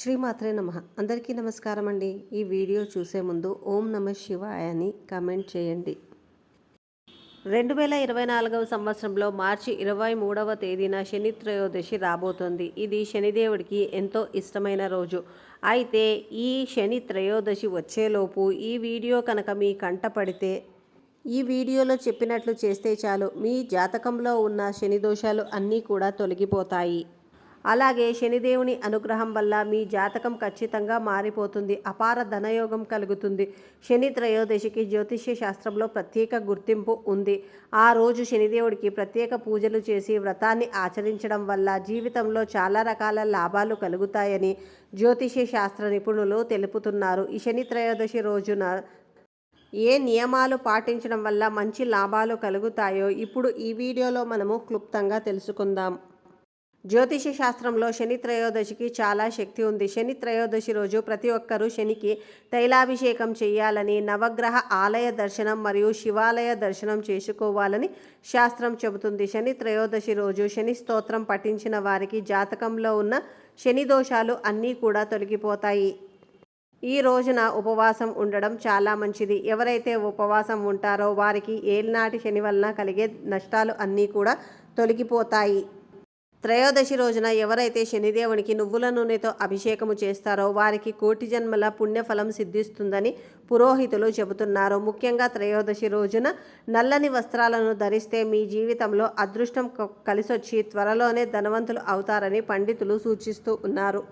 శ్రీమాత్రే నమ. అందరికీ నమస్కారం అండి ఈ వీడియో చూసే ముందు ఓం నమ శివాయ అని కామెంట్ చేయండి. రెండు వేల ఇరవై నాలుగవ సంవత్సరంలో మార్చి ఇరవై మూడవ తేదీన శని త్రయోదశి రాబోతోంది. ఇది శనిదేవుడికి ఎంతో ఇష్టమైన రోజు. అయితే ఈ శని త్రయోదశి వచ్చేలోపు ఈ వీడియో కనుక మీ కంట పడితే ఈ వీడియోలో చెప్పినట్లు చేస్తే చాలు. మీ జాతకంలో ఉన్న శని దోషాలు అన్నీ కూడా తొలగిపోతాయి. అలాగే శనిదేవుని అనుగ్రహం వల్ల మీ జాతకం ఖచ్చితంగా మారిపోతుంది. అపార ధనయోగం కలుగుతుంది. శని త్రయోదశికి జ్యోతిష్య శాస్త్రంలో ప్రత్యేక గుర్తింపు ఉంది. ఆ రోజు శనిదేవుడికి ప్రత్యేక పూజలు చేసి వ్రతాన్ని ఆచరించడం వల్ల జీవితంలో చాలా రకాల లాభాలు కలుగుతాయని జ్యోతిష్య శాస్త్ర నిపుణులు తెలుపుతున్నారు. ఈ శని త్రయోదశి రోజున ఏ నియమాలు పాటించడం వల్ల మంచి లాభాలు కలుగుతాయో ఇప్పుడు ఈ వీడియోలో మనము క్లుప్తంగా తెలుసుకుందాం. జ్యోతిష శాస్త్రంలో శని త్రయోదశికి చాలా శక్తి ఉంది. శని త్రయోదశి రోజు ప్రతి ఒక్కరూ శనికి తైలాభిషేకం చేయాలని నవగ్రహ ఆలయ దర్శనం మరియు శివాలయ దర్శనం చేసుకోవాలని శాస్త్రం చెబుతుంది. శని త్రయోదశి రోజు శని స్తోత్రం పఠించిన వారికి జాతకంలో ఉన్న శని దోషాలు అన్నీ కూడా తొలగిపోతాయి. ఈ రోజున ఉపవాసం ఉండడం చాలా మంచిది. ఎవరైతే ఉపవాసం ఉంటారో వారికి ఏలినాటి శని వలన కలిగే నష్టాలు అన్నీ కూడా తొలగిపోతాయి. త్రయోదశి రోజున ఎవరైతే శనిదేవునికి నువ్వుల నూనెతో అభిషేకము చేస్తారో వారికి కోటి జన్మల పుణ్యఫలం సిద్ధిస్తుందని పురోహితులు చెబుతున్నారు. ముఖ్యంగా త్రయోదశి రోజున నల్లని వస్త్రాలను ధరిస్తే మీ జీవితంలో అదృష్టం కలిసొచ్చి త్వరలోనే ధనవంతులు అవుతారని పండితులు సూచిస్తూ ఉన్నారు.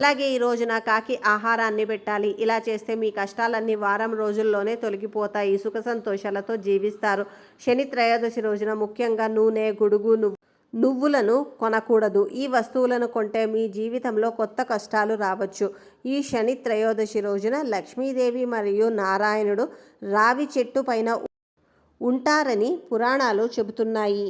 అలాగే ఈ రోజున కాకి ఆహారాన్ని పెట్టాలి. ఇలా చేస్తే మీ కష్టాలన్నీ వారం రోజుల్లోనే తొలగిపోతాయి. సుఖ సంతోషాలతో జీవిస్తారు. శని త్రయోదశి రోజున ముఖ్యంగా నూనె గుడుగు నువ్వు నువ్వులను కొనకూడదు. ఈ వస్తువులను కొంటే మీ జీవితంలో కొత్త కష్టాలు రావచ్చు. ఈ శని త్రయోదశి రోజున లక్ష్మీదేవి మరియు నారాయణుడు రావి చెట్టు పైన ఉంటారని పురాణాలు చెబుతున్నాయి.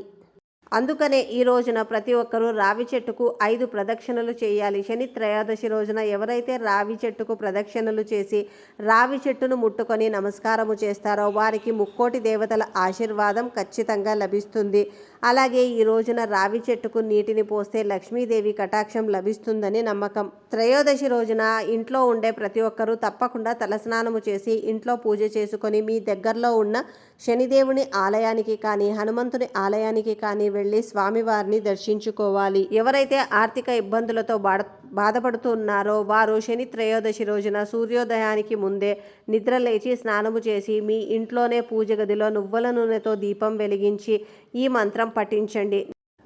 అందుకనే ఈ రోజున ప్రతి ఒక్కరూ రావి చెట్టుకు ఐదు ప్రదక్షిణలు చేయాలి. శని త్రయోదశి రోజున ఎవరైతే రావి చెట్టుకు ప్రదక్షిణలు చేసి రావి చెట్టును ముట్టుకొని నమస్కారము చేస్తారో వారికి ముక్కోటి దేవతల ఆశీర్వాదం ఖచ్చితంగా లభిస్తుంది. అలాగే ఈ రోజున రావి చెట్టుకు నీటిని పోస్తే లక్ష్మీదేవి కటాక్షం లభిస్తుందని నమ్మకం. త్రయోదశి రోజున ఇంట్లో ఉండే ప్రతి ఒక్కరూ తప్పకుండా తలస్నానము చేసి ఇంట్లో పూజ చేసుకొని మీ దగ్గరలో ఉన్న శనిదేవుని ఆలయానికి కానీ హనుమంతుని ఆలయానికి కానీ వెళ్ళి స్వామివారిని దర్శించుకోవాలి. ఎవరైతే ఆర్థిక ఇబ్బందులతో బాధ బాధపడుతున్నారో వారు శని త్రయోదశి రోజున సూర్యోదయానికి ముందే నిద్ర లేచి స్నానము చేసి మీ ఇంట్లోనే పూజ గదిలో నువ్వుల నూనెతో దీపం వెలిగించి ఈ మంత్రం పఠించండి.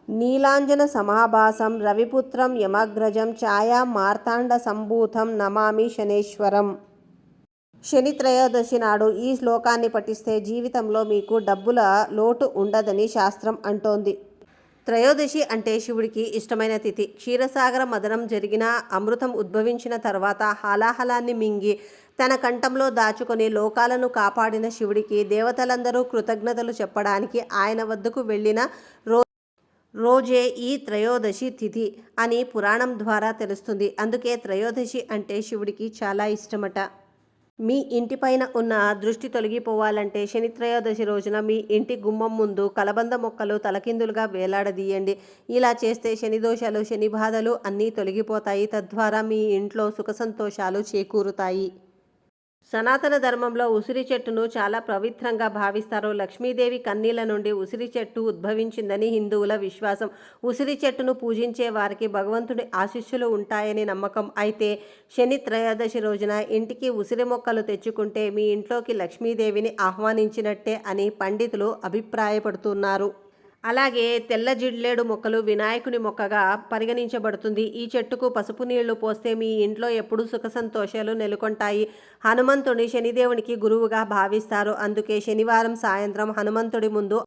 నీలాంజన సమాభాసం రవిపుత్రం యమగ్రజం ఛాయా మార్తాండ సంభూతం నమామి శనేశ్వరం. శని త్రయోదశి నాడు ఈ శ్లోకాన్ని పఠిస్తే జీవితంలో మీకు డబ్బుల లోటు ఉండదని శాస్త్రం అంటోంది. త్రయోదశి అంటే శివుడికి ఇష్టమైన తిథి. క్షీరసాగర మదనం జరిగిన అమృతం ఉద్భవించిన తర్వాత హాలాహలాన్ని మింగి తన కంఠంలో దాచుకొని లోకాలను కాపాడిన శివుడికి దేవతలందరూ కృతజ్ఞతలు చెప్పడానికి ఆయన వద్దకు వెళ్ళిన రో రోజే ఈ త్రయోదశి తిథి అని పురాణం ద్వారా తెలుస్తుంది. అందుకే త్రయోదశి అంటే శివుడికి చాలా ఇష్టమట. మీ ఇంటిపైన ఉన్న దృష్టి తొలగిపోవాలంటే శనిత్రయోదశి రోజున మీ ఇంటి గుమ్మం ముందు కలబంద మొక్కలు తలకిందులుగా వేలాడదీయండి. ఇలా చేస్తే శని దోషాలు శని బాధలు అన్నీ తొలగిపోతాయి. తద్వారా మీ ఇంట్లో సుఖ సంతోషాలు చేకూరుతాయి. సనాతన ధర్మంలో ఉసిరి చెట్టును చాలా పవిత్రంగా భావిస్తారు లక్ష్మీదేవి కన్నీల నుండి ఉసిరి చెట్టు ఉద్భవించిందని హిందువుల విశ్వాసం. ఉసిరి చెట్టును పూజించే వారికి భగవంతుడి ఆశీస్సులు ఉంటాయని నమ్మకం. అయితే శని త్రయోదశి రోజున ఇంటికి ఉసిరి మొక్కలు తెచ్చుకుంటే మీ ఇంట్లోకి లక్ష్మీదేవిని ఆహ్వానించినట్టే అని పండితులు అభిప్రాయపడుతున్నారు. అలాగే తెల్ల జిడ్లేడు మొక్కలు వినాయకుని మొక్కగా పరిగణించబడుతుంది. ఈ చెట్టుకు పసుపు నీళ్ళు పోస్తే మీ ఇంట్లో ఎప్పుడూ సుఖ సంతోషాలు నెలకొంటాయి. హనుమంతుని శనిదేవునికి గురువుగా భావిస్తారు. అందుకే శనివారం సాయంత్రం హనుమంతుడి ముందు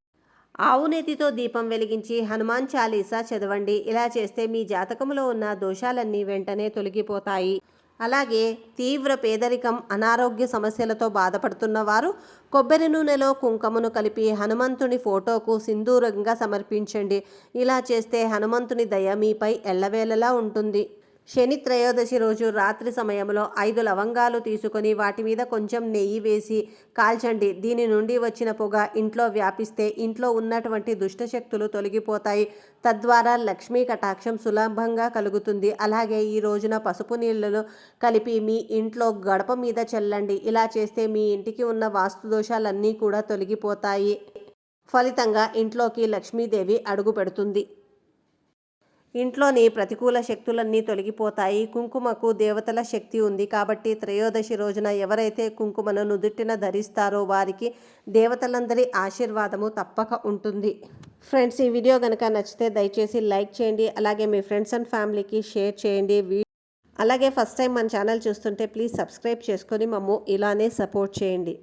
ఆవునేతితో దీపం వెలిగించి హనుమాన్ చాలీసా చదవండి. ఇలా చేస్తే మీ జాతకంలో ఉన్న దోషాలన్నీ వెంటనే తొలగిపోతాయి. అలాగే తీవ్ర పేదరికం అనారోగ్య సమస్యలతో బాధపడుతున్న వారు కొబ్బరి నూనెలో కుంకుమను కలిపి హనుమంతుని ఫోటోకు సింధూరంగా సమర్పించండి. ఇలా చేస్తే హనుమంతుని దయ మీపై ఎల్లవేళలా ఉంటుంది. శని త్రయోదశి రోజు రాత్రి సమయంలో ఐదు లవంగాలు తీసుకొని వాటి మీద కొంచెం నెయ్యి వేసి కాల్చండి. దీని నుండి వచ్చిన పొగ ఇంట్లో వ్యాపిస్తే ఇంట్లో ఉన్నటువంటి దుష్టశక్తులు తొలగిపోతాయి. తద్వారా లక్ష్మీ కటాక్షం సులభంగా కలుగుతుంది. అలాగే ఈ రోజున పసుపు నీళ్ళను కలిపి మీ ఇంట్లో గడప మీద చల్లండి. ఇలా చేస్తే మీ ఇంటికి ఉన్న వాస్తు దోషాలన్నీ కూడా తొలగిపోతాయి. ఫలితంగా ఇంట్లోకి లక్ష్మీదేవి అడుగు పెడుతుంది. ఇంట్లోని ప్రతికూల శక్తులన్నీ తొలగిపోతాయి. కుంకుమకు దేవతల శక్తి ఉంది కాబట్టి త్రయోదశి రోజున ఎవరైతే కుంకుమను నుదుటిన ధరిస్తారో వారికి దేవతలందరి ఆశీర్వాదము తప్పక ఉంటుంది. ఫ్రెండ్స్ ఈ వీడియో కనుక నచ్చితే దయచేసి లైక్ చేయండి. అలాగే మీ ఫ్రెండ్స్ అండ్ ఫ్యామిలీకి షేర్ చేయండి. అలాగే ఫస్ట్ టైం మన ఛానల్ చూస్తుంటే ప్లీజ్ సబ్స్క్రైబ్ చేసుకొని మమ్ము ఇలానే సపోర్ట్ చేయండి.